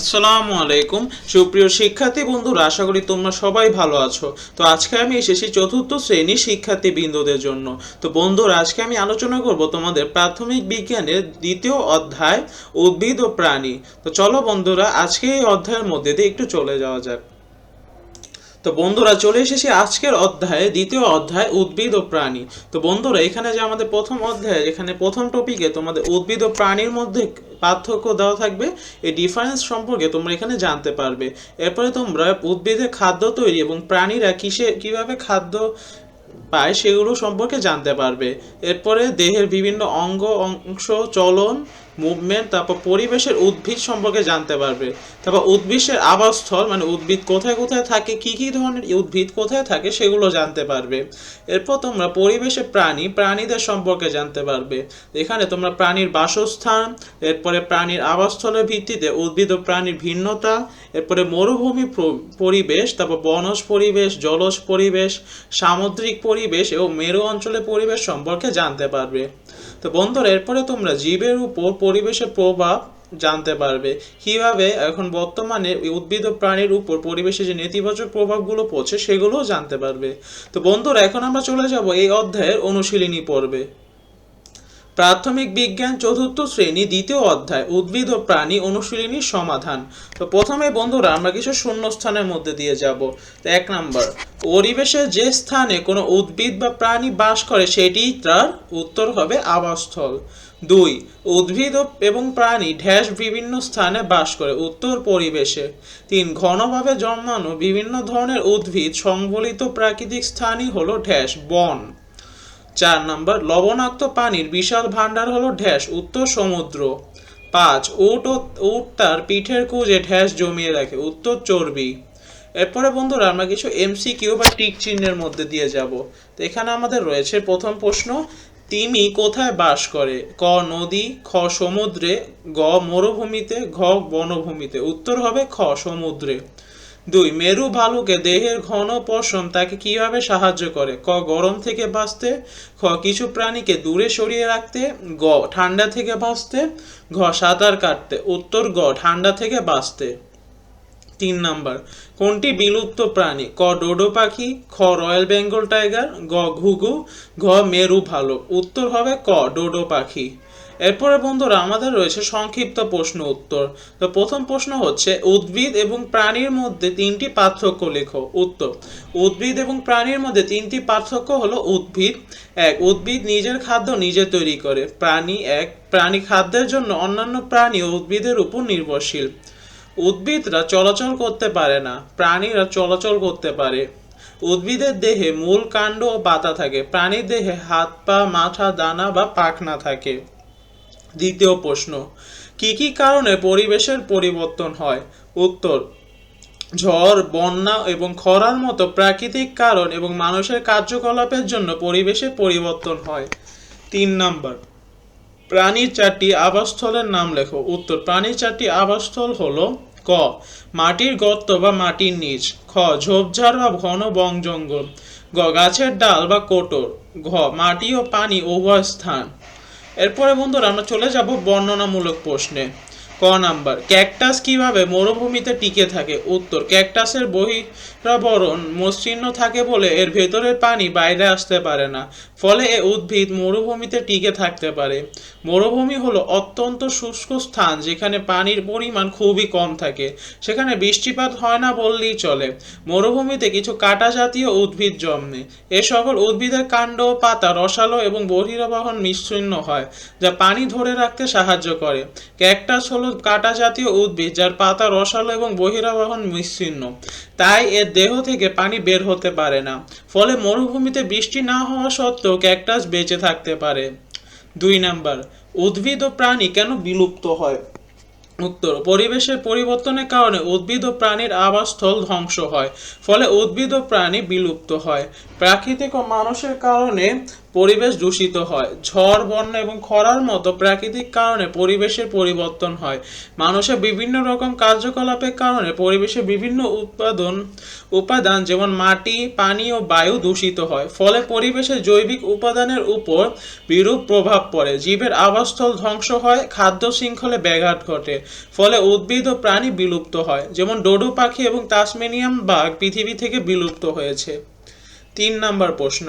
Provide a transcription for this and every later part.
আসসালামু আলাইকুম। সুপ্রিয় শিক্ষার্থী বন্ধুরা, আশা করি তোমরা সবাই ভালো আছো। তো আজকে আমি এসেছি চতুর্থ শ্রেণির শিক্ষার্থী বিন্দুদের জন্য। তো বন্ধুরা, আজকে আমি আলোচনা করব তোমাদের প্রাথমিক বিজ্ঞানের দ্বিতীয় অধ্যায়, উদ্ভিদ ও প্রাণী। তো চলো বন্ধুরা, আজকে এই অধ্যায়ের মধ্যে দিয়ে একটু চলে যাওয়া যাক। তো বন্ধুরা, চলে এসেছি আজকের অধ্যায়ে, দ্বিতীয় অধ্যায়, উদ্ভিদ ও প্রাণী। তো বন্ধুরা, এখানে যে আমাদের প্রথম অধ্যায়, এখানে প্রথম টপিকে তোমাদের উদ্ভিদ ও প্রাণীর মধ্যে পার্থক্য দেওয়া থাকবে। এই ডিফারেন্স সম্পর্কে তোমরা এখানে জানতে পারবে। এরপরে তোমরা উদ্ভিদের খাদ্য তৈরি এবং প্রাণীরা কিসে, কীভাবে খাদ্য পায় সেগুলো সম্পর্কে জানতে পারবে। এরপরে দেহের বিভিন্ন অঙ্গ অংশ, চলন মুভমেন্ট তারপর পরিবেশের উদ্ভিদ সম্পর্কে জানতে পারবে। তারপর উদ্ভিদের আবাসস্থল মানে উদ্ভিদ কোথায় কোথায় থাকে, কি কি ধরনের উদ্ভিদ কোথায় থাকে, সেগুলো জানতে পারবে। এরপর তোমরা পরিবেশে প্রাণী, প্রাণীদের সম্পর্কে জানতে পারবে। এখানে তোমরা প্রাণীর বাসস্থান, এরপরে প্রাণীর আবাসস্থলের ভিত্তিতে উদ্ভিদ ও প্রাণীর ভিন্নতা, এরপরে মরুভূমি পরিবেশ, তারপর বনজ পরিবেশ, জলজ পরিবেশ, সামুদ্রিক পরিবেশ এবং মেরু অঞ্চলের পরিবেশ সম্পর্কে জানতে পারবে। তো বন্ধুরা, এরপরে তোমরা জীবের উপর পরিবেশের প্রভাব জানতে পারবে। কীভাবে এখন বর্তমানে উদ্ভিদ ও প্রাণীর উপর পরিবেশে যে নেতিবাচক প্রভাবগুলো পড়ছে সেগুলোও জানতে পারবে। তো বন্ধুরা, এখন আমরা চলে যাব এই অধ্যায়ের অনুশীলনী পর্বে। প্রাথমিক বিজ্ঞান চতুর্থ শ্রেণি দ্বিতীয় অধ্যায়, উদ্ভিদ ও প্রাণী অনুশীলনীর সমাধান। তো প্রথমে বন্ধুরা, আমরা কিছু শূন্যস্থানের মধ্যে দিয়ে যাব। তো এক নাম্বার পরিবেশে যে স্থানে কোনো উদ্ভিদ বা প্রাণী বাস করে সেটি তার উত্তর হবে আবাসস্থল। দুই, উদ্ভিদ এবং প্রাণী ঢ্যাস বিভিন্ন স্থানে বাস করে উত্তর পরিবেশে। তিন, ঘনভাবে জন্মানো বিভিন্ন ধরনের উদ্ভিদ সংবলিত প্রাকৃতিক স্থানই হলো ঢ্যাস বন। চার নম্বর, লবণাক্ত পানির বিশাল ভান্ডার হলো ঢ্যাস উত্তর সমুদ্র। পাঁচ, উট ও উট তার পিঠের কুজে ঢ্যাস জমিয়ে রাখে, উত্তর চর্বি। এরপরে বন্ধুরা আমরা কিছু এমসিকিউ বা টিক চিহ্নের মধ্যে দিয়ে যাব। তো এখানে আমাদের রয়েছে প্রথম প্রশ্ন তিমি কোথায় বাস করে? ক নদী, খ সমুদ্রে, গ মরুভূমিতে, ঘ বনভূমিতে। উত্তর হবে খ সমুদ্রে। দুই, মেরু ভালুকে দেহের ঘন পশম তাকে কীভাবে সাহায্য করে? ক গরম থেকে বাঁচতে, খ কিছু প্রাণীকে দূরে সরিয়ে রাখতে, গ ঠান্ডা থেকে বাঁচতে, ঘ সাঁতার কাটতে। উত্তর, গ ঠান্ডা থেকে বাঁচতে। তিন নাম্বার। কোনটি বিলুপ্ত প্রাণী? ক, ডোডো পাখি, খ, রয়্যাল বেঙ্গল টাইগার, গ, ঘুঘু, ঘ, মেরু ভালুক। উত্তর হবে ক, ডোডো পাখি। এরপরে বন্ধুরা, আমাদের রয়েছে সংক্ষিপ্ত প্রশ্ন উত্তর। তো প্রথম প্রশ্ন হচ্ছে, উদ্ভিদ এবং প্রাণীর মধ্যে তিনটি পার্থক্য লেখো। উত্তর, উদ্ভিদ এবং প্রাণীর মধ্যে তিনটি পার্থক্য হলো উদ্ভিদ। এক, উদ্ভিদ নিজের খাদ্য নিজে তৈরি করে। প্রাণী এক, প্রাণী খাদ্যের জন্য অন্যান্য প্রাণী ও উদ্ভিদের উপর নির্ভরশীল। উদ্ভিদরা চলাচল করতে পারে না, প্রাণীরা চলাচল করতে পারে। উদ্ভিদের দেহে মূল কাণ্ড ও পাতা থাকে, প্রাণীর দেহে হাত পা, মাথা, দানা বা পাখনা থাকে। দ্বিতীয় প্রশ্ন, কি কি কারণে পরিবেশের পরিবর্তন হয়? উত্তর, ঝড়, বন্যা এবং খরার মতো প্রাকৃতিক কারণ এবং মানুষের কার্যকলাপের জন্য পরিবেশে পরিবর্তন হয়। তিন নাম্বার, প্রাণীর চারটি আবাসস্থলের নাম লেখো। উত্তর, প্রাণীর চারটি আবাসস্থল হলো ক। মাটির গর্ত বা মাটির নিচ। খ, ঝোপঝাড় বা ঘন বন জঙ্গল। গ, গাছের ডাল বা কোটর। ঘ, মাটি ও পানি উভয় স্থান। এরপরে বন্ধুরা আমরা চলে যাব বর্ণনামূলক প্রশ্নে। ক নাম্বার, ক্যাকটাস কীভাবে মরুভূমিতে টিকে থাকে? উত্তর, ক্যাকটাসের বহিরাবরণ মসৃণ থাকে বলে এর ভেতরের পানি বাইরে আসতে পারে না, ফলে এ উদ্ভিদ মরুভূমিতে টিকে থাকতে পারে। মরুভূমি হলো অত্যন্ত শুষ্ক স্থান যেখানে পানির পরিমাণ খুবই কম থাকে, সেখানে বৃষ্টিপাত হয় না বললেই চলে। মরুভূমিতে কিছু কাটা জাতীয় উদ্ভিদ জন্মে, এ সকল উদ্ভিদের কাণ্ড, পাতা, রসালো এবং বহিরাবরণ মিশ্রিন্ন হয়, যা পানি ধরে রাখতে সাহায্য করে। ক্যাকটাস হলো কাটা জাতীয় উদ্ভিদ যার পাতা রসালো এবং বহিরাবরণ মিশ্রিন্ন তাই এর দেহ থেকে পানি বের হতে পারে না। ফলে মরুভূমিতে বৃষ্টি না হওয়া সত্ত্বেও ক্যাকটাস বেঁচে থাকতে পারে। দুই নাম্বার, উদ্ভিদ ও প্রাণী কেন বিলুপ্ত হয়? উত্তর, পরিবেশের পরিবর্তনের কারণে উদ্ভিদ ও প্রাণীর আবাসস্থল ধ্বংস হয়। ফলে উদ্ভিদ ও প্রাণী বিলুপ্ত হয়। প্রাকৃতিক ও মানুষের কারণে পরিবেশ দূষিত হয়। ঝড়, বন্যা এবং খরার মতো প্রাকৃতিক কারণে পরিবেশের পরিবর্তন হয়। মানুষের বিভিন্ন রকম কার্যকলাপের কারণে পরিবেশে বিভিন্ন উৎপাদন, উপাদান যেমন মাটি, পানি ও বায়ু দূষিত হয়। ফলে পরিবেশের জৈবিক উপাদানের উপর বিরূপ প্রভাব পড়ে। জীবের আবাসস্থল ধ্বংস হয়, খাদ্য শৃঙ্খলে ব্যাঘাত ঘটে। ফলে উদ্ভিদ ও প্রাণী বিলুপ্ত হয়। যেমন ডোডো পাখি এবং তাসমেনিয়াম বাঘ পৃথিবী থেকে বিলুপ্ত হয়েছে। তিন নাম্বার প্রশ্ন।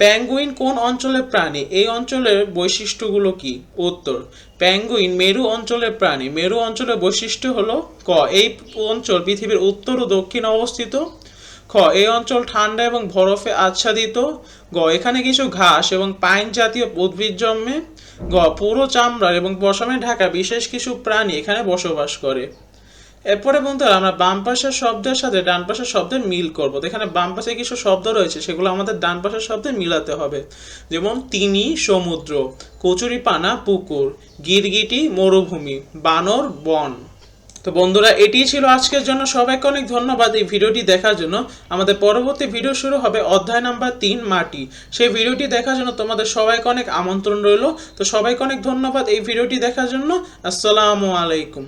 প্যাঙ্গুইন কোন অঞ্চলের প্রাণী? এই অঞ্চলের বৈশিষ্ট্যগুলো কি? উত্তর প্যাঙ্গুইন মেরু অঞ্চলের প্রাণী। মেরু অঞ্চলের বৈশিষ্ট্য হলো ক, এই অঞ্চল পৃথিবীর উত্তর ও দক্ষিণ অবস্থিত। খ, এই অঞ্চল ঠান্ডা এবং বরফে আচ্ছাদিত। গ, এখানে কিছু ঘাস এবং পাইন জাতীয় উদ্ভিদ জন্মে। গ, পুরো চামড়ার এবং পশমে ঢাকা বিশেষ কিছু প্রাণী এখানে বসবাস করে। এরপরে বন্ধুরা আমরা বাম পাশের শব্দের সাথে ডান পাশের শব্দের মিল করব। এখানে বাম পাশে কিছু শব্দ রয়েছে, সেগুলো আমাদের ডান পাশের শব্দে মিলাতে হবে। যেমন তিনি সমুদ্র কচুরিপানা পুকুর, গিরগিটি, মরুভূমি, বানর, বন। তো বন্ধুরা এটিই ছিল আজকের জন্য। সবাইকে অনেক ধন্যবাদ এই ভিডিওটি দেখার জন্য। আমাদের পরবর্তী ভিডিও শুরু হবে অধ্যায় নাম্বার তিন, মাটি। সেই ভিডিওটি দেখার জন্য তোমাদের সবাইকে অনেক আমন্ত্রণ রইল। তো সবাইকে অনেক ধন্যবাদ এই ভিডিওটি দেখার জন্য। আসসালামু আলাইকুম।